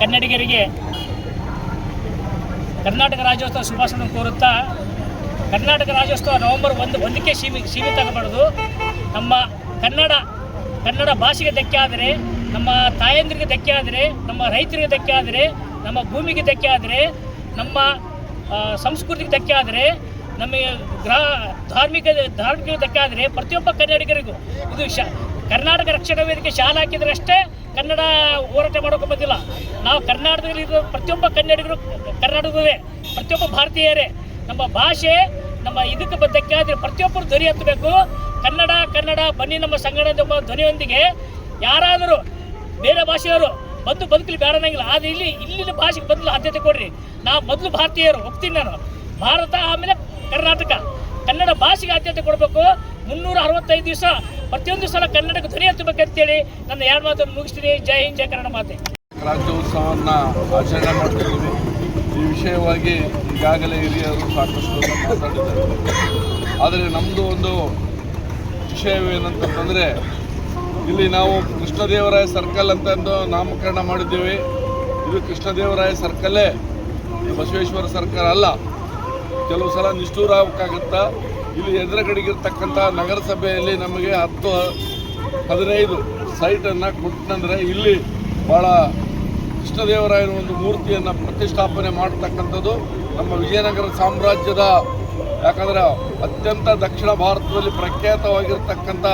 ಕನ್ನಡಿಗರಿಗೆ ಕರ್ನಾಟಕ ರಾಜ್ಯೋತ್ಸವ ಶುಭಾಶಯ ಕೋರುತ್ತಾ, ಕರ್ನಾಟಕ ರಾಜ್ಯೋತ್ಸವ ನವೆಂಬರ್ ಒಂದು, ಒಂದಕ್ಕೆ ಸೀಮಿ ಸೀಮಿತ ಆಗಬಾರ್ದು ನಮ್ಮ ಕನ್ನಡ ಕನ್ನಡ ಭಾಷೆಗೆ ಧಕ್ಕೆ ಆದರೆ, ನಮ್ಮ ತಾಯಂದ್ರಿಗೆ ಧಕ್ಕೆ ಆದರೆ, ನಮ್ಮ ರೈತರಿಗೆ ಧಕ್ಕೆ ಆದರೆ, ನಮ್ಮ ಭೂಮಿಗೆ ಧಕ್ಕೆ ಆದರೆ, ನಮ್ಮ ಸಂಸ್ಕೃತಿಗೆ ಧಕ್ಕೆ ಆದರೆ ನಮಗೆ ಗ್ರಹ ಧಾರ್ಮಿಕ ಧಾರ್ಮಿಕ ಧಕ್ಕೆ ಆದರೆ ಪ್ರತಿಯೊಬ್ಬ ಕನ್ನಡಿಗರಿಗೂ ಇದು ಶ ಕರ್ನಾಟಕ ರಕ್ಷಣಾ ವೇದಿಕೆ ಶಾಲೆ ಹಾಕಿದ್ರೆ ಅಷ್ಟೇ ಕನ್ನಡ ಹೋರಾಟ ಮಾಡೋಕೆ ಬಂದಿಲ್ಲ. ನಾವು ಕರ್ನಾಟಕದಲ್ಲಿ ಇರೋ ಪ್ರತಿಯೊಬ್ಬ ಕನ್ನಡಿಗರು ಕರ್ನಾಟಕದವೇ ಪ್ರತಿಯೊಬ್ಬ ಭಾರತೀಯರೇ, ನಮ್ಮ ಭಾಷೆ, ನಮ್ಮ ಇದಕ್ಕೆ ಬದ್ಧಕ್ಕೆ ಆದರೆ ಪ್ರತಿಯೊಬ್ಬರು ಧ್ವನಿ ಹತ್ತಬೇಕು ಕನ್ನಡ ಕನ್ನಡ, ಬನ್ನಿ ನಮ್ಮ ಸಂಗಡ ಎಂಬ ಧ್ವನಿಯೊಂದಿಗೆ ಯಾರಾದರೂ ಬೇರೆ ಭಾಷೆಯವರು ಬಂದು ಬದುಕಲಿ ಬೇಡ ಅನ್ನಂಗಿಲ್ಲ. ಆದರೆ ಇಲ್ಲಿ, ಇಲ್ಲಿನ ಭಾಷೆಗೆ ಬದಲು ಆದ್ಯತೆ ಕೊಡ್ರಿ. ನಾವು ಮೊದಲು ಭಾರತೀಯರು ಒಪ್ತೀನಿ ನಾನು. ಭಾರತ ಆಮೇಲೆ ಕರ್ನಾಟಕ. ಕನ್ನಡ ಭಾಷೆಗೆ ಆದ್ಯತೆ ಕೊಡಬೇಕು. ಮುನ್ನೂರ ಅರವತ್ತೈದು ದಿವಸ ಪ್ರತಿಯೊಂದು ಸಲ ಕನ್ನಡಕ್ಕೆ ಧ್ವನಿ ಹೇಳಿ ನನ್ನ ಎರಡು ಮಾತನ್ನು ಮುಗಿಸ್ತೀನಿ. ಜೈ ಹಿಂದ್, ಜೈ ಕನ್ನಡ ಮಾತೆ. ರಾಜ್ಯೋತ್ಸವವನ್ನು ಆಚರಣೆ ಮಾಡ್ತಿದ್ದೀವಿ ಈ ವಿಷಯವಾಗಿ ಈಗಾಗಲೇ ಹಿರಿಯರು ಸಾಕಷ್ಟು ಮಾತಾಡಿದ್ದಾರೆ. ಆದರೆ ನಮ್ಮದು ಒಂದು ವಿಷಯವೇನಂತಂದರೆ ಇಲ್ಲಿ ನಾವು ಕೃಷ್ಣದೇವರಾಯ ಸರ್ಕಲ್ ಅಂತಂದು ನಾಮಕರಣ ಮಾಡಿದ್ದೀವಿ. ಇದು ಕೃಷ್ಣದೇವರಾಯ ಸರ್ಕಲ್ಲೇ ಬಸವೇಶ್ವರ ಸರ್ಕಲ್ ಅಲ್ಲ. ಕೆಲವು ಸಲ ನಿಷ್ಠೂರ ಆಗಬೇಕಾಗುತ್ತಾ ಇಲ್ಲಿ ಎದುರುಗಡೆಗಿರ್ತಕ್ಕಂಥ ನಗರಸಭೆಯಲ್ಲಿ ನಮಗೆ ಹತ್ತು, ಹದಿನೈದು ಸೈಟನ್ನು ಕೊಟ್ಟನಂದರೆ ಇಲ್ಲಿ ಭಾಳ ಕೃಷ್ಣದೇವರಾಯನ ಒಂದು ಮೂರ್ತಿಯನ್ನು ಪ್ರತಿಷ್ಠಾಪನೆ ಮಾಡತಕ್ಕಂಥದ್ದು ನಮ್ಮ ವಿಜಯನಗರ ಸಾಮ್ರಾಜ್ಯದ, ಯಾಕಂದರೆ ಅತ್ಯಂತ ದಕ್ಷಿಣ ಭಾರತದಲ್ಲಿ ಪ್ರಖ್ಯಾತವಾಗಿರ್ತಕ್ಕಂಥ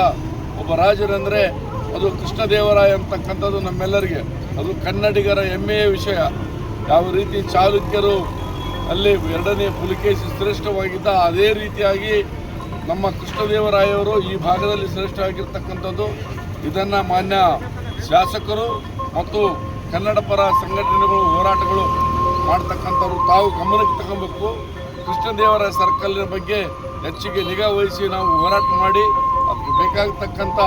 ಒಬ್ಬ ರಾಜರಂದರೆ ಅದು ಕೃಷ್ಣದೇವರಾಯ ಅಂತಕ್ಕಂಥದ್ದು ನಮ್ಮೆಲ್ಲರಿಗೆ. ಅದು ಕನ್ನಡಿಗರ ಹೆಮ್ಮೆಯ ವಿಷಯ. ಯಾವ ರೀತಿ ಚಾಲುಕ್ಯರು ಅಲ್ಲಿ ಎರಡನೇ ಪುಲಿಕೇಶಿ ಶ್ರೇಷ್ಠವಾಗಿದ್ದ ಅದೇ ರೀತಿಯಾಗಿ ನಮ್ಮ ಕೃಷ್ಣದೇವರಾಯವರು ಈ ಭಾಗದಲ್ಲಿ ಶ್ರೇಷ್ಠವಾಗಿರ್ತಕ್ಕಂಥದ್ದು ಇದನ್ನು ಮಾನ್ಯ ಶಾಸಕರು ಮತ್ತು ಕನ್ನಡ ಪರ ಸಂಘಟನೆಗಳು ಹೋರಾಟಗಳು ಮಾಡ್ತಕ್ಕಂಥವ್ರು ತಾವು ಗಮನಕ್ಕೆ ತಗೊಬೇಕು. ಕೃಷ್ಣದೇವರಾಯ ಸರ್ಕಲ್ನ ಬಗ್ಗೆ ಹೆಚ್ಚಿಗೆ ನಿಗಾ ವಹಿಸಿ ನಾವು ಹೋರಾಟ ಮಾಡಿ, ಅದಕ್ಕೆ ಬೇಕಾಗತಕ್ಕಂಥ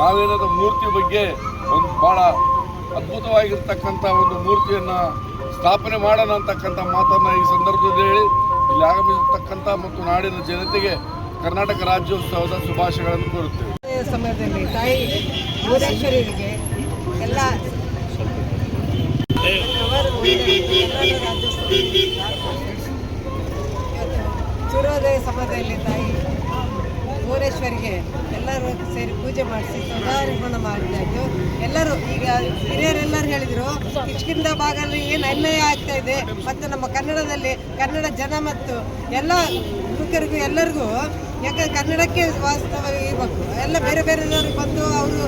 ನಾವೇನಾದ ಮೂರ್ತಿ ಬಗ್ಗೆ ಒಂದು ಭಾಳ ಅದ್ಭುತವಾಗಿರ್ತಕ್ಕಂಥ ಒಂದು ಮೂರ್ತಿಯನ್ನು ಸ್ಥಾಪನೆ ಮಾಡೋಣ ಅಂತಕ್ಕಂಥ ಮಾತನ್ನು ಈ ಸಂದರ್ಭದಲ್ಲಿ ಹೇಳಿ, ಇಲ್ಲಿ ಆಗಮಿಸತಕ್ಕಂಥ ಮತ್ತು ನಾಡಿನ ಜನತೆಗೆ ಕರ್ನಾಟಕ ರಾಜ್ಯೋತ್ಸವದ ಶುಭಾಶಯಗಳನ್ನು ಕೋರುತ್ತೇವೆ. ಸಮಯದಲ್ಲಿ ತಾಯಿ ಎಲ್ಲ ಸಮಯದಲ್ಲಿ ತಾಯಿ ಭುವನೇಶ್ವರಿಗೆ ಎಲ್ಲರೂ ಸೇರಿ ಪೂಜೆ ಮಾಡಿಸಿ ಧ್ವಜಾರೋಹಣ ಮಾಡ್ತಾಯಿದ್ದು ಎಲ್ಲರೂ ಈಗ ಹಿರಿಯರೆಲ್ಲರೂ ಹೇಳಿದರು ಇಚ್ಕಿಂದ ಭಾಗದಲ್ಲಿ ಏನು ಅನ್ಯಾಯ ಆಗ್ತಾ ಇದೆ. ಮತ್ತು ನಮ್ಮ ಕನ್ನಡದಲ್ಲಿ ಕನ್ನಡ ಜನ ಮತ್ತು ಎಲ್ಲ ಯುವಕರಿಗೂ ಎಲ್ಲರಿಗೂ ಯಾಕಂದ್ರೆ ಕನ್ನಡಕ್ಕೆ ವಾಸ್ತವ ಇರಬೇಕು ಎಲ್ಲ ಬೇರೆ ಬೇರೆದವ್ರಿಗೆ ಬಂದು ಅವರು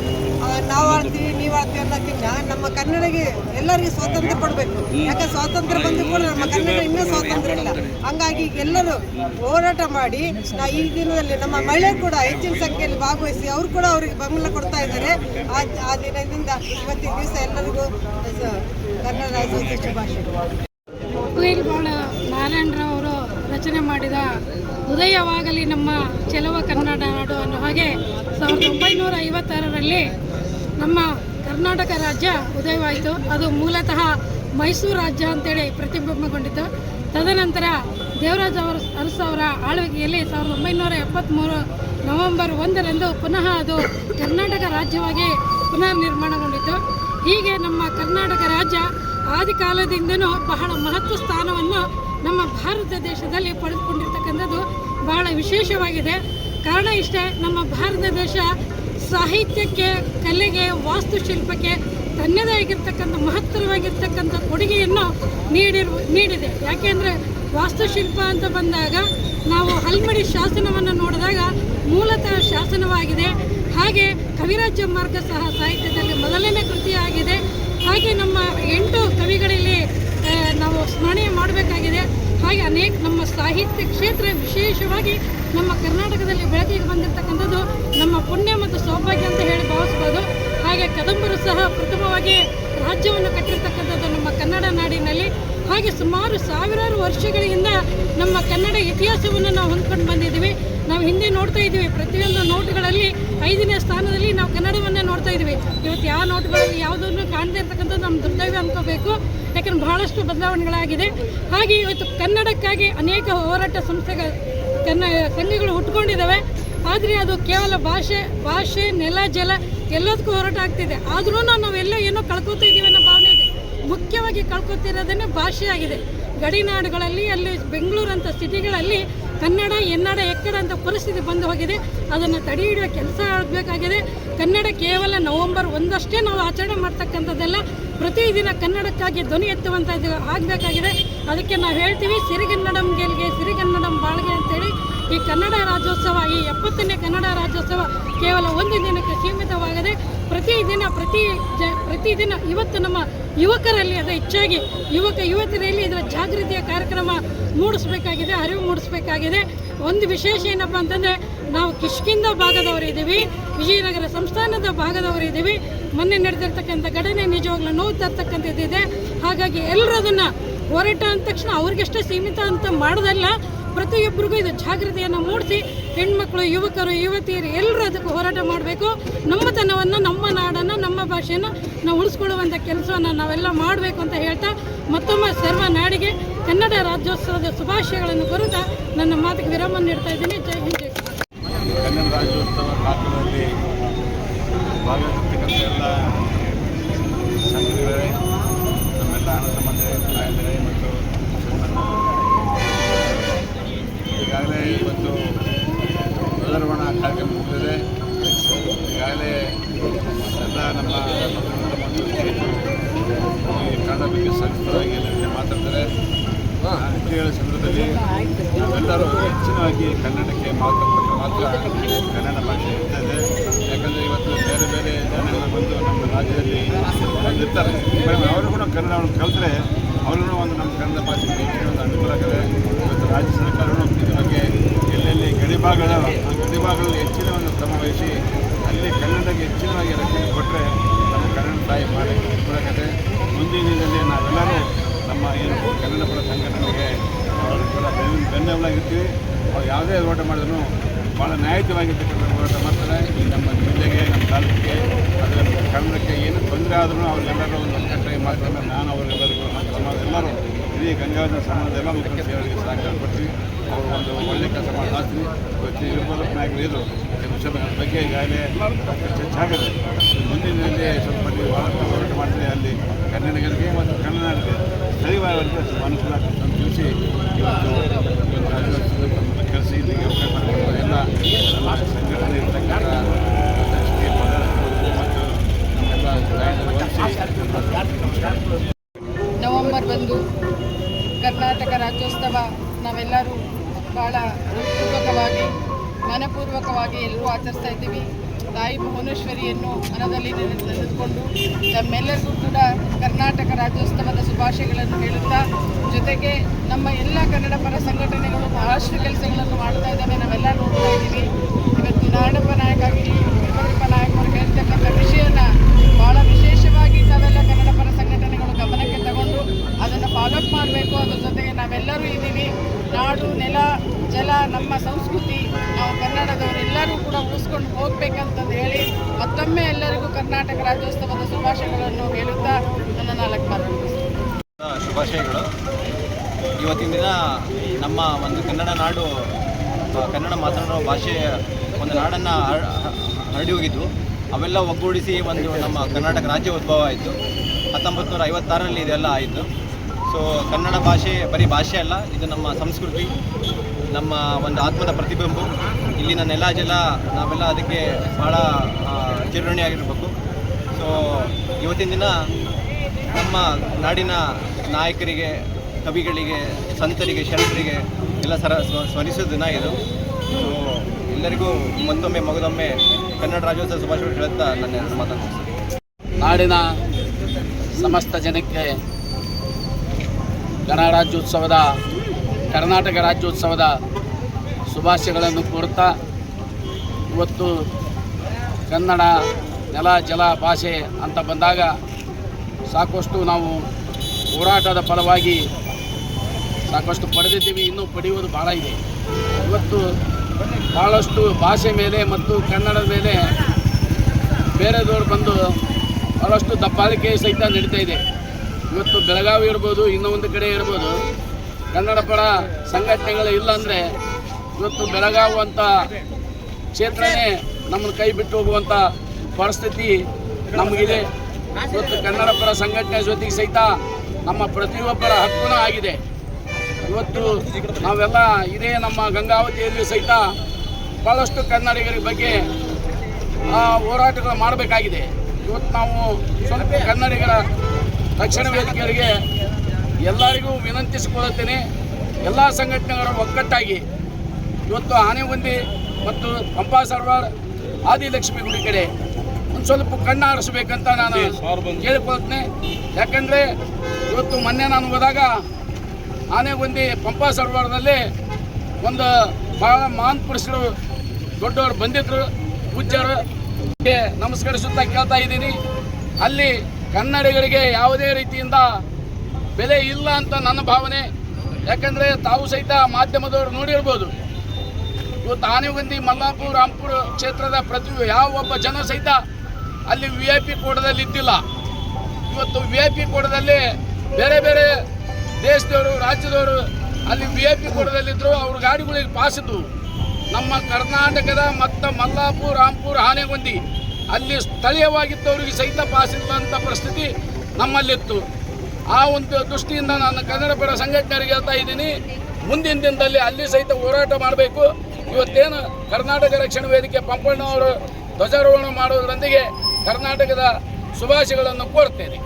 ನಾವು ಆಡ್ತೀವಿ ನೀವು ಆಡ್ತೀವಿ ಅನ್ನೋಕ್ಕಿಂತ ನಮ್ಮ ಕನ್ನಡಗೆ ಎಲ್ಲರಿಗೂ ಸ್ವಾತಂತ್ರ್ಯ ಕೊಡಬೇಕು. ಯಾಕಂದ್ರೆ ಸ್ವಾತಂತ್ರ್ಯ ಬಂದು ಕೂಡ ನಮ್ಮ ಕನ್ನಡ ಇನ್ನೂ ಸ್ವಾತಂತ್ರ್ಯ ಇಲ್ಲ. ಹಂಗಾಗಿ ಎಲ್ಲರೂ ಹೋರಾಟ ಮಾಡಿ, ನಾ ಈ ದಿನದಲ್ಲಿ ನಮ್ಮ ಮಹಿಳೆಯರು ಕೂಡ ಹೆಚ್ಚಿನ ಸಂಖ್ಯೆಯಲ್ಲಿ ಭಾಗವಹಿಸಿ, ಅವರು ಕೂಡ ಅವರಿಗೆ ಬೆಂಬಲ ಕೊಡ್ತಾ ಇದ್ದಾರೆ. ಆ ದಿನದಿಂದ ಇವತ್ತಿನ ದಿವಸ ಎಲ್ಲರಿಗೂ ಕನ್ನಡ ರಾಜ್ಯೋತ್ಸವ ಶುಭಾಶಯಗಳು ಕುಯಿಲ್ ಬಾಳ ನಾರಾಯಣರವರು ರಚನೆ ಮಾಡಿದ ಉದಯವಾಗಲಿ ನಮ್ಮ ಚೆಲುವ ಕನ್ನಡ ನಾಡು ಅನ್ನೋ ಹಾಗೆ ಸಾವಿರದ ಒಂಬೈನೂರ ಐವತ್ತಾರರಲ್ಲಿ ನಮ್ಮ ಕರ್ನಾಟಕ ರಾಜ್ಯ ಉದಯವಾಯಿತು. ಅದು ಮೂಲತಃ ಮೈಸೂರು ರಾಜ್ಯ ಅಂತೇಳಿ ಪ್ರತಿಬಿಂಬಗೊಂಡಿತು. ತದನಂತರ ದೇವರಾಜ ಅವರ ಅರಸು ಅವರ ಆಳ್ವಿಕೆಯಲ್ಲಿ ಸಾವಿರದ ಒಂಬೈನೂರ ಎಪ್ಪತ್ತ್ಮೂರು ನವೆಂಬರ್ ಒಂದರಂದು ಪುನಃ ಅದು ಕರ್ನಾಟಕ ರಾಜ್ಯವಾಗಿ ಪುನರ್ ನಿರ್ಮಾಣಗೊಂಡಿತು ಹೀಗೆ ನಮ್ಮ ಕರ್ನಾಟಕ ರಾಜ್ಯ ಆದಿ ಕಾಲದಿಂದನೂ ಬಹಳ ಮಹತ್ವ ಸ್ಥಾನವನ್ನು ನಮ್ಮ ಭಾರತ ದೇಶದಲ್ಲಿ ಪಡೆದುಕೊಂಡಿರ್ತಕ್ಕಂಥದ್ದು ಬಹಳ ವಿಶೇಷವಾಗಿದೆ. ಕಾರಣ ಇಷ್ಟೇ, ನಮ್ಮ ಭಾರತ ದೇಶ ಸಾಹಿತ್ಯಕ್ಕೆ, ಕಲೆಗೆ, ವಾಸ್ತುಶಿಲ್ಪಕ್ಕೆ ತನ್ನದೇ ಆಗಿರ್ತಕ್ಕಂಥ ಮಹತ್ತರವಾಗಿರ್ತಕ್ಕಂಥ ಕೊಡುಗೆಯನ್ನು ನೀಡಿರು ನೀಡಿದೆ. ಯಾಕೆಂದರೆ ವಾಸ್ತುಶಿಲ್ಪ ಅಂತ ಬಂದಾಗ ನಾವು ಹಲ್ಮಡಿ ಶಾಸನವನ್ನು ನೋಡಿದಾಗ ಮೂಲತಃ ಶಾಸನವಾಗಿದೆ. ಹಾಗೆ ಕವಿರಾಜ್ಯ ಮಾರ್ಗ ಸಹ ಸಾಹಿತ್ಯದಲ್ಲಿ ಮೊದಲನೇ ಕೃತಿಯಾಗಿದೆ. ಹಾಗೆ ನಮ್ಮ ಎಂಟು ಕವಿಗಳಲ್ಲಿ ಸ್ಮರಣೆ ಮಾಡಬೇಕಾಗಿದೆ. ಹಾಗೆ ಅನೇಕ ನಮ್ಮ ಸಾಹಿತ್ಯ ಕ್ಷೇತ್ರ, ವಿಶೇಷವಾಗಿ ನಮ್ಮ ಕರ್ನಾಟಕದಲ್ಲಿ ಬೆಳಕಿಗೆ ಬಂದಿರತಕ್ಕಂಥದ್ದು ನಮ್ಮ ಪುಣ್ಯ ಮತ್ತು ಸೌಭಾಗ್ಯ ಅಂತ ಹೇಳಿ ಭಾವಿಸ್ಬೋದು. ಹಾಗೆ ಕದಂಬರು ಸಹ ಪ್ರಥಮವಾಗಿ ರಾಜ್ಯವನ್ನು ಕಟ್ಟಿರ್ತಕ್ಕಂಥದ್ದು ನಮ್ಮ ಕನ್ನಡ ನಾಡಿನಲ್ಲಿ. ಹಾಗೆ ಸುಮಾರು ಸಾವಿರಾರು ವರ್ಷಗಳಿಂದ ನಮ್ಮ ಕನ್ನಡ ಇತಿಹಾಸವನ್ನು ನಾವು ಹೊಂದ್ಕೊಂಡು ಬಂದಿದ್ದೀವಿ. ನಾವು ಹಿಂದೆ ನೋಡ್ತಾ ಇದ್ದೀವಿ. ಪ್ರತಿಯೊಂದು ನೋಟುಗಳಲ್ಲಿ ಐದನೇ ಸ್ಥಾನದಲ್ಲಿ ನಾವು ಕನ್ನಡವನ್ನೇ ನೋಡ್ತಾ ಇದ್ದೀವಿ. ಇವತ್ತು ಯಾವ ನೋಟುಗಳಲ್ಲಿ ಯಾವುದನ್ನು ಕಾಣದೇ ಇರ್ತಕ್ಕಂಥದ್ದು ನಮ್ಮ ದುರ್ದೈವ ಅನ್ಕೋಬೇಕು. ಯಾಕಂದ್ರೆ ಬಹಳಷ್ಟು ಬದಲಾವಣೆಗಳಾಗಿದೆ. ಹಾಗೆ ಇವತ್ತು ಕನ್ನಡಕ್ಕಾಗಿ ಅನೇಕ ಹೋರಾಟ ಸಂಸ್ಥೆಗಳು ಕನ್ನ ಸಂಘಗಳು ಹುಟ್ಕೊಂಡಿದ್ದಾವೆ. ಆದರೆ ಅದು ಕೇವಲ ಭಾಷೆ ಭಾಷೆ, ನೆಲ, ಜಲ ಎಲ್ಲದಕ್ಕೂ ಹೋರಾಟ ಆಗ್ತಿದೆ. ಆದ್ರೂ ನಾವೆಲ್ಲ ಏನೋ ಕಳ್ಕೊತಾ ಇದ್ದೀವಿ ಅನ್ನೋ ಭಾವನೆ ಇದೆ. ಮುಖ್ಯವಾಗಿ ಕಳ್ಕೊತಿರೋದನ್ನೇ ಭಾಷೆಯಾಗಿದೆ. ಗಡಿನಾಡುಗಳಲ್ಲಿ ಅಲ್ಲಿ ಬೆಂಗಳೂರಂಥ ಸಿಟಿಗಳಲ್ಲಿ ಕನ್ನಡ ಎನ್ನಡ ಎಕ್ಕಡ ಅಂತ ಪರಿಸ್ಥಿತಿ ಬಂದು ಹೋಗಿದೆ. ಅದನ್ನು ತಡೆ ಹಿಡಿಯೋ ಕೆಲಸ ಆಗಬೇಕಾಗಿದೆ. ಕನ್ನಡ ಕೇವಲ ನವೆಂಬರ್ ಒಂದಷ್ಟೇ ನಾವು ಆಚರಣೆ ಮಾಡ್ತಕ್ಕಂಥದ್ದೆಲ್ಲ. ಪ್ರತಿದಿನ ಕನ್ನಡಕ್ಕಾಗಿ ಧ್ವನಿ ಎತ್ತುವಂಥದ್ದು ಆಗಬೇಕಾಗಿದೆ. ಅದಕ್ಕೆ ನಾವು ಹೇಳ್ತೀವಿ, ಸಿರಿಗನ್ನಡಂ ಗೆಲ್ಗೆ, ಸಿರಿಗನ್ನಡಂ ಬಾಳ್ಗೆ ಅಂತೇಳಿ ಈ ಕನ್ನಡ ರಾಜ್ಯೋತ್ಸವ ಈ ಎಪ್ಪತ್ತನೇ ಕನ್ನಡ ರಾಜ್ಯೋತ್ಸವ ಕೇವಲ ಒಂದು ದಿನಕ್ಕೆ ಸೀಮಿತವಾಗದೆ ಪ್ರತಿದಿನ ಪ್ರತಿ ಜ ಪ್ರತಿದಿನ ಇವತ್ತು ನಮ್ಮ ಯುವಕರಲ್ಲಿ ಅದು ಹೆಚ್ಚಾಗಿ ಯುವಕ ಯುವತಿಯರಲ್ಲಿ ಇದರ ಜಾಗೃತಿಯ ಕಾರ್ಯಕ್ರಮ ಮೂಡಿಸ್ಬೇಕಾಗಿದೆ, ಅರಿವು ಮೂಡಿಸ್ಬೇಕಾಗಿದೆ. ಒಂದು ವಿಶೇಷ ಏನಪ್ಪ ಅಂತಂದರೆ ನಾವು ಕಿಷ್ಕಿಂದ ಭಾಗದವರಿದ್ದೀವಿ ವಿಜಯನಗರ ಸಂಸ್ಥಾನದ ಭಾಗದವರಿದ್ದೀವಿ ಮೊನ್ನೆ ನಡೆದಿರ್ತಕ್ಕಂಥ ಘಟನೆ ನಿಜವಾಗ್ಲೂ ನೋವು ತರ್ತಕ್ಕಂಥದ್ದಿದೆ. ಹಾಗಾಗಿ ಎಲ್ಲರೂ ಅದನ್ನು ಹೋರಾಟ ಅಂದ ತಕ್ಷಣ ಅವ್ರಿಗೆಷ್ಟೇ ಸೀಮಿತ ಅಂತ ಮಾಡೋದಲ್ಲ ಪ್ರತಿಯೊಬ್ಬರಿಗೂ ಇದು ಜಾಗೃತಿಯನ್ನು ಮೂಡಿಸಿ ಹೆಣ್ಮಕ್ಳು, ಯುವಕರು, ಯುವತಿಯರು ಎಲ್ಲರೂ ಅದಕ್ಕೆ ಹೋರಾಟ ಮಾಡಬೇಕು. ನಮ್ಮತನವನ್ನು ನಮ್ಮ ನಾಡನ್ನು, ನಮ್ಮ ಭಾಷೆಯನ್ನು ನಾವು ಉಳಿಸ್ಕೊಳ್ಳುವಂಥ ಕೆಲಸವನ್ನು ನಾವೆಲ್ಲ ಮಾಡಬೇಕು ಅಂತ ಹೇಳ್ತಾ ಮತ್ತೊಮ್ಮೆ ಸರ್ವ ನಾಡಿಗೆ ಕನ್ನಡ ರಾಜ್ಯೋತ್ಸವದ ಶುಭಾಶಯಗಳನ್ನು ಕೋರುತ್ತಾ ನನ್ನ ಮಾತಿಗೆ ವಿರಾಮ ನೀಡ್ತಾ ಇದ್ದೀನಿ ಜೈ ಹಿಂದ್ ಜೈ ಕರ್ನಾಟಕ. ಕನ್ನಡ ರಾಜ್ಯೋತ್ಸವ ಕಾರ್ಯಕ್ರಮದಲ್ಲಿ ಭಾಗವಹಿಸಿರ್ತಕ್ಕಂಥ ಎಲ್ಲ ಸಂಘಟನೆ ನಮ್ಮೆಲ್ಲ ಅಣ್ಣ ತಮ್ಮಂದಿರೇ ತಾಯಂದಿರೇ ಮತ್ತು ಈಗಾಗಲೇ ಇವತ್ತು ಧ್ವಜಾರೋಹಣ ಕಾರ್ಯಕ್ರಮ ಮುಗಿದಿದೆ ಈಗಾಗಲೇ ಎಲ್ಲ ನಮ್ಮ ಮತ್ತು ಹಿರಿಯರು ಈ ಕನ್ನಡ ಬಗ್ಗೆ ಸವಿಸ್ತರವಾಗಿ ಎಲ್ಲರಿಗೆ ಮಾತಾಡ್ತಾರೆ ಹೇಳೋ ಸಂದರ್ಭದಲ್ಲಿ ನಾವೆಲ್ಲರೂ ಹೆಚ್ಚಿನವಾಗಿ ಕನ್ನಡಕ್ಕೆ ಮಾತ್ರ ಮಾತ್ರ ಕನ್ನಡ ಭಾಷೆ ಇರ್ತದೆ. ಯಾಕಂದರೆ ಇವತ್ತು ಬೇರೆ ಬೇರೆ ಜನಗಳು ಬಂದು ನಮ್ಮ ರಾಜ್ಯದಲ್ಲಿ ಬಂದಿರ್ತಾರೆ ಅವರು ಕೂಡ ಕನ್ನಡವನ್ನು ಕಲಿತ್ರೆ ಅವರು ಒಂದು ನಮ್ಮ ಕನ್ನಡ ಭಾಷೆ ಒಂದು ಅನುಕೂಲ ಆಗಿದೆ ಇವತ್ತು ರಾಜ್ಯ ಸರ್ಕಾರಗಳು ಇದ್ರ ಬಗ್ಗೆ ಎಲ್ಲೆಲ್ಲಿ ಗಡಿಭಾಗದ ಆ ಗಡಿಭಾಗಗಳಲ್ಲಿ ಹೆಚ್ಚಿನ ಒಂದು ಕ್ರಮ ವಹಿಸಿ ಅಲ್ಲಿ ಕನ್ನಡಕ್ಕೆ ಹೆಚ್ಚಿನವಾಗಿ ರಕ್ಷಣೆ ಕೊಟ್ಟರೆ ನಮ್ಮ ಕನ್ನಡ ತಾಯಿ ಮಾಡಲಿಕ್ಕೆ ಅನುಕೂಲ ಆಗುತ್ತೆ ಮುಂದಿನ ದಿನದಲ್ಲಿ ನಾವೆಲ್ಲರೂ ನಮ್ಮ ಏನು ಕನ್ನಡ ಪರ ಸಂಘಟನೆಗೆ ಅವರಿಗೆಲ್ಲ ಬೆನ್ನ ಆಗಿರ್ತೀವಿ. ಅವ್ರು ಯಾವುದೇ ಹೋರಾಟ ಮಾಡಿದ್ರು ಭಾಳ ನ್ಯಾಯಯುತವಾಗಿರ್ತಕ್ಕಂಥ ಹೋರಾಟ ಮಾಡ್ತಾರೆ. ಈ ನಮ್ಮ ಜಿಲ್ಲೆಗೆ, ನಮ್ಮ ತಾಲೂಕಿಗೆ ಅದರ ಕನ್ನಡಕ್ಕೆ ಏನು ತೊಂದರೆ ಆದರೂ ಅವ್ರಿಗೆಲ್ಲರೂ ಒಂದು ಒಕ್ಕಟ್ಟಾಗಿ ಮಾಡ್ತಾರೆ ನಾನು ಅವರೆಲ್ಲರಿಗೂ ಸಮಾಜ ಎಲ್ಲರೂ ಇಡೀ ಗಂಗಾಧರ ಸಮಾಜದ ಎಲ್ಲ ಸಹಕಾರ ಕೊಡ್ತೀವಿ. ಅವರು ಒಂದು ಒಳ್ಳೆ ಕೆಲಸ ಮಾಡಿ ಇವತ್ತು ಇರ್ಬೋದು ನಾಯಕರು ಇದ್ರು ಬಗ್ಗೆ ಈಗಾಗಲೇ ಹೆಚ್ಚಾಗಿದೆ ಆಗಿದೆ. ಮುಂದಿನ ದಿನದಲ್ಲಿ ಸ್ವಲ್ಪ ನೀವು ಭಾಳಷ್ಟು ಹೋರಾಟ ಮಾಡ್ತೀವಿ. ಅಲ್ಲಿ ಕನ್ನಡಿಗರಿಗೆ ಮತ್ತು ಕನ್ನಡಕ್ಕೆ ಸ್ಥಳೀಯವಾಗಿ ಅನುಕೂಲ ಆಗ್ತದೆ ಅಂತ ತಿಳಿಸಿ ಇವತ್ತು ನವೆಂಬರ್ ಒಂದು ಕರ್ನಾಟಕ ರಾಜ್ಯೋತ್ಸವ ನಾವೆಲ್ಲರೂ ಭಾಳ ಪೂರ್ವಕವಾಗಿ ಮನಪೂರ್ವಕವಾಗಿ ಎಲ್ಲರೂ ಆಚರಿಸ್ತಾ ಇದ್ದೀವಿ. ತಾಯಿ ಭುವನೇಶ್ವರಿಯನ್ನು ಮನದಲ್ಲಿ ನೆನೆ- ನೆನೆದುಕೊಂಡು ನಮ್ಮೆಲ್ಲರಿಗೂ ಕೂಡ ಕರ್ನಾಟಕ ರಾಜ್ಯೋತ್ಸವದ ಶುಭಾಶಯಗಳನ್ನು ಹೇಳುತ್ತಾ, ಜೊತೆಗೆ ನಮ್ಮ ಎಲ್ಲ ಕನ್ನಡ ಪರ ಸಂಘಟನೆಗಳು ಬಹಳಷ್ಟು ಕೆಲಸಗಳನ್ನು ಮಾಡ್ತಾ ಇದ್ದಾವೆ, ನಾವೆಲ್ಲ ನೋಡ್ತಾ ಇದ್ದೀವಿ. ಇವತ್ತು ನಾಡಪ್ಪ ನಾಯಕ ವೀರಭದ್ರಪ್ಪ ನಾಯಕ ಅವರು ಹೇಳ್ತಕ್ಕಂಥ ವಿಷಯನ ಭಾಳ ವಿಶೇಷವಾಗಿ ಕನ್ನಡ ನಾಡು ಕನ್ನಡ ಮಾತನಾಡುವ ಭಾಷೆ ಒಂದು ನಾಡನ್ನು ಹರಡಿ ಹೋಗಿದ್ದು. ಅವೆಲ್ಲ ಒಗ್ಗೂಡಿಸಿ ಒಂದು ನಮ್ಮ ಕರ್ನಾಟಕ ರಾಜ್ಯ ಉದ್ಭವ ಆಯಿತು. ಹತ್ತೊಂಬತ್ತು ನೂರ ಐವತ್ತಾರರಲ್ಲಿ ಇದೆಲ್ಲ ಆಯಿತು. ಸೊ ಕನ್ನಡ ಭಾಷೆ ಬರೀ ಭಾಷೆ ಅಲ್ಲ, ಇದು ನಮ್ಮ ಸಂಸ್ಕೃತಿ, ನಮ್ಮ ಒಂದು ಆತ್ಮದ ಪ್ರತಿಬಿಂಬ. ಇಲ್ಲಿನ ನೆಲ ಜಲ ನಾವೆಲ್ಲ ಅದಕ್ಕೆ ಭಾಳ ಚಿರಋಣಿಯಾಗಿರಬೇಕು ಸೊ ಇವತ್ತಿನ ದಿನ ನಮ್ಮ ನಾಡಿನ ನಾಯಕರಿಗೆ, ಕವಿಗಳಿಗೆ, ಸಂತರಿಗೆ, ಶರಣರಿಗೆ ಎಲ್ಲ ಸರ ಸ್ಮರಿಸೋ ದಿನ ಇದು. ಎಲ್ಲರಿಗೂ ಮತ್ತೊಮ್ಮೆ ಮಗದೊಮ್ಮೆ ಕನ್ನಡ ರಾಜ್ಯೋತ್ಸವ ಶುಭಾಶಯಗಳು ಹೇಳುತ್ತಾ ನನ್ನ ಮಾತನ್ನು ನಾಡಿನ ಸಮಸ್ತ ಜನಕ್ಕೆ ಗಣರಾಜ್ಯೋತ್ಸವದ ಕರ್ನಾಟಕ ರಾಜ್ಯೋತ್ಸವದ ಶುಭಾಶಯಗಳನ್ನು ಕೋರುತ್ತಾ, ಇವತ್ತು ಕನ್ನಡ ನೆಲ, ಜಲ, ಭಾಷೆ ಅಂತ ಬಂದಾಗ ಸಾಕಷ್ಟು ನಾವು ಹೋರಾಟದ ಫಲವಾಗಿ ಸಾಕಷ್ಟು ಪಡೆದಿದ್ದೀವಿ, ಇನ್ನೂ ಪಡೆಯುವುದು ಭಾಳ ಇದೆ. ಇವತ್ತು ಭಾಳಷ್ಟು ಭಾಷೆ ಮೇಲೆ ಮತ್ತು ಕನ್ನಡದ ಮೇಲೆ ಬೇರೆದವರು ಬಂದು ಭಾಳಷ್ಟು ದಬ್ಬಾಳಿಕೆ ಸಹಿತ ನಡೀತಾ ಇದೆ. ಇವತ್ತು ಬೆಳಗಾವಿ ಇರ್ಬೋದು, ಇನ್ನೂ ಒಂದು ಕಡೆ ಇರ್ಬೋದು, ಕನ್ನಡ ಪರ ಸಂಘಟನೆಗಳು ಇಲ್ಲ ಅಂದರೆ ಇವತ್ತು ಬೆಳಗಾವಿ ಅಂತ ಕ್ಷೇತ್ರನೇ ನಮ್ಮನ್ನು ಕೈ ಬಿಟ್ಟು ಹೋಗುವಂಥ ಪರಿಸ್ಥಿತಿ ನಮಗಿದೆ. ಇವತ್ತು ಕನ್ನಡ ಪರ ಸಂಘಟನೆ ಜೊತೆಗೆ ಸಹಿತ ನಮ್ಮ ಪ್ರತಿಯೊಬ್ಬರ ಹಕ್ಕುನೂ ಆಗಿದೆ. ಇವತ್ತು ನಾವೆಲ್ಲ ಇದೇ ನಮ್ಮ ಗಂಗಾವತಿಯಲ್ಲಿ ಸಹಿತ ಭಾಳಷ್ಟು ಕನ್ನಡಿಗರ ಬಗ್ಗೆ ಆ, ಹೋರಾಟಗಳು ಮಾಡಬೇಕಾಗಿದೆ. ಇವತ್ತು ನಾವು ಸ್ವಲ್ಪ ಕನ್ನಡಿಗರ ರಕ್ಷಣಾ ವೇದಿಕೆಯವರಿಗೆ ಎಲ್ಲರಿಗೂ ವಿನಂತಿಸಿಕೊಳ್ಳುತ್ತೇನೆ. ಎಲ್ಲ ಸಂಘಟನೆಗಳು ಒಗ್ಗಟ್ಟಾಗಿ ಇವತ್ತು ಆನೆಗುಂದಿ ಮತ್ತು ಪಂಪಾ ಸರ್ವಾರ್ ಆದಿಲಕ್ಷ್ಮಿ ಗುಡಿ ಕಡೆ ಒಂದು ಸ್ವಲ್ಪ ಕಣ್ಣು ಆರಿಸ್ಬೇಕಂತ ನಾನು ಕೇಳಿಕೊಳ್ತೇನೆ. ಯಾಕಂದರೆ ಇವತ್ತು ಮೊನ್ನೆ ನಾನು ಹೋದಾಗ ಆನೆಗೊಂದಿ ಪಂಪಾ ಸರೋವರದಲ್ಲಿ ಒಂದು ಭಾಳ ಮಹಾನ್ ಪುರುಷರು ದೊಡ್ಡವರು ಬಂದಿದ್ರು. ಪೂಜ್ಯರು ನಮಸ್ಕರಿಸುತ್ತಾ ಕೇಳ್ತಾ ಇದ್ದೀನಿ. ಅಲ್ಲಿ ಕನ್ನಡಿಗರಿಗೆ ಯಾವುದೇ ರೀತಿಯಿಂದ ಬೆಲೆ ಇಲ್ಲ ಅಂತ ನನ್ನ ಭಾವನೆ. ಯಾಕಂದರೆ ತಾವು ಸಹಿತ ಮಾಧ್ಯಮದವರು ನೋಡಿರ್ಬೋದು. ಇವತ್ತು ಆನೆಗುಂದಿ, ಮಲ್ಲಾಪುರ ರಾಂಪುರ ಕ್ಷೇತ್ರದ ಪ್ರತಿ ಯಾವ ಒಬ್ಬ ಜನ ಸಹಿತ ಅಲ್ಲಿ ವಿ ಐ ಪಿ ಕೂಟದಲ್ಲಿ ಇದ್ದಿಲ್ಲ. ಇವತ್ತು ವಿ ಐ ಪಿ ಕೂಟದಲ್ಲಿ ಬೇರೆ ಬೇರೆ ದೇಶದವರು, ರಾಜ್ಯದವರು ಅಲ್ಲಿ ವಿ ಐ ಪಿ ಕೋಟದಲ್ಲಿದ್ದರು ಅವ್ರ ಗಾಡಿಗಳಿಗೆ ಪಾಸ್ ಇದ್ದವು ನಮ್ಮ ಕರ್ನಾಟಕದ ಮತ್ತು ಮಲ್ಲಾಪುರ ರಾಂಪುರ ಆನೆಗೊಂದಿ, ಅಲ್ಲಿ ಸ್ಥಳೀಯವಾಗಿದ್ದವರಿಗೆ ಸಹಿತ ಪಾಸ್ ಇಲ್ಲಂಥ ಪರಿಸ್ಥಿತಿ ನಮ್ಮಲ್ಲಿತ್ತು. ಆ ಒಂದು ದೃಷ್ಟಿಯಿಂದ ನಾನು ಕನ್ನಡ ಪರ ಸಂಘಟನೆಯವರಿಗೆ ಹೇಳ್ತಾ ಇದ್ದೀನಿ. ಮುಂದಿನ ದಿನದಲ್ಲಿ ಅಲ್ಲಿ ಸಹಿತ ಹೋರಾಟ ಮಾಡಬೇಕು. ಇವತ್ತೇನು ಕರ್ನಾಟಕ ರಕ್ಷಣಾ ವೇದಿಕೆ ಪಂಪಣ್ಣವರು ಧ್ವಜಾರೋಹಣ ಮಾಡೋದರೊಂದಿಗೆ ಕರ್ನಾಟಕದ ಶುಭಾಶಯಗಳನ್ನು ಕೋರ್ತೇನೆ